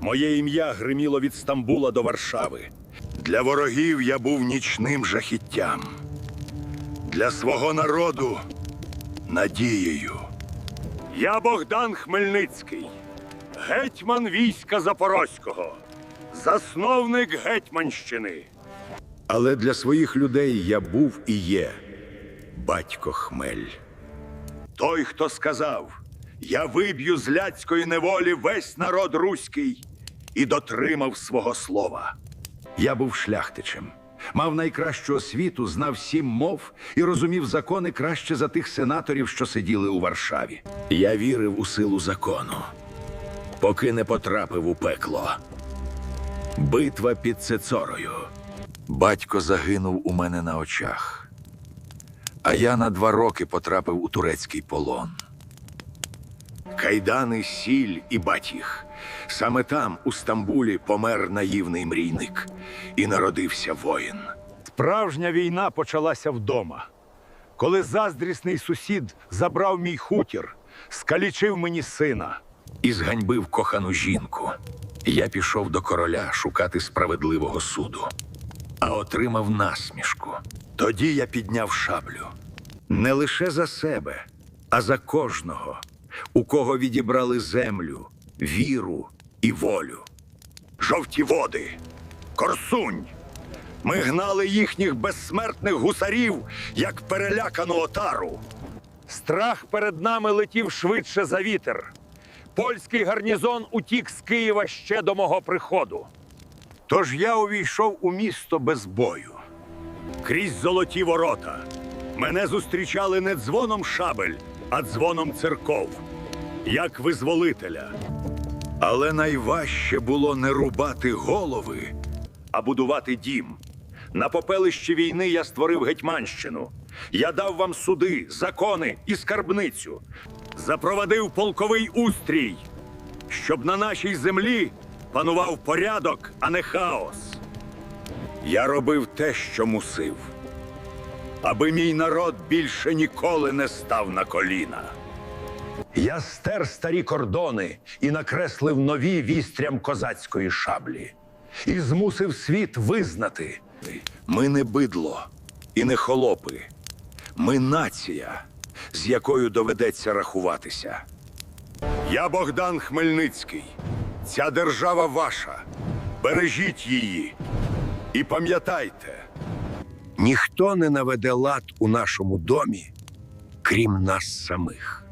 Моє ім'я гриміло від Стамбула до Варшави. Для ворогів я був нічним жахіттям. Для свого народу надією. Я Богдан Хмельницький, гетьман війська Запорозького, засновник Гетьманщини. Але для своїх людей я був і є батько Хмель. Той, хто сказав: Я виб'ю з ляцької неволі весь народ руський і дотримав свого слова. Я був шляхтичем, мав найкращу освіту, знав сім мов і розумів закони краще за тих сенаторів, що сиділи у Варшаві. Я вірив у силу закону, поки не потрапив у пекло. Битва під Цецорою. Батько загинув у мене на очах. А я на два роки потрапив у турецький полон. Кайдани, сіль і батіг. Саме там, у Стамбулі, помер наївний мрійник і народився воїн. Справжня війна почалася вдома. Коли заздрісний сусід забрав мій хутір, скалічив мені сина і зганьбив кохану жінку. Я пішов до короля шукати справедливого суду, а отримав насмішку. Тоді я підняв шаблю не лише за себе, а за кожного, у кого відібрали землю, віру і волю. Жовті води, корсунь. Ми гнали їхніх безсмертних гусарів, як перелякану отару. Страх перед нами летів швидше за вітер. Польський гарнізон утік з Києва ще до мого приходу. Тож я увійшов у місто без бою. Крізь золоті ворота. Мене зустрічали не дзвоном шабель, а дзвоном церков, як визволителя. Але найважче було не рубати голови, а будувати дім. На попелищі війни я створив Гетьманщину. Я дав вам суди, закони і скарбницю. Запровадив полковий устрій, щоб на нашій землі панував порядок, а не хаос. Я робив те, що мусив, аби мій народ більше ніколи не став на коліна. Я стер старі кордони і накреслив нові вістрям козацької шаблі, і змусив світ визнати: ми не бидло і не холопи, ми нація, з якою доведеться рахуватися. Я Богдан Хмельницький. Ця держава ваша. Бережіть її. І пам'ятайте, ніхто не наведе лад у нашому домі, крім нас самих.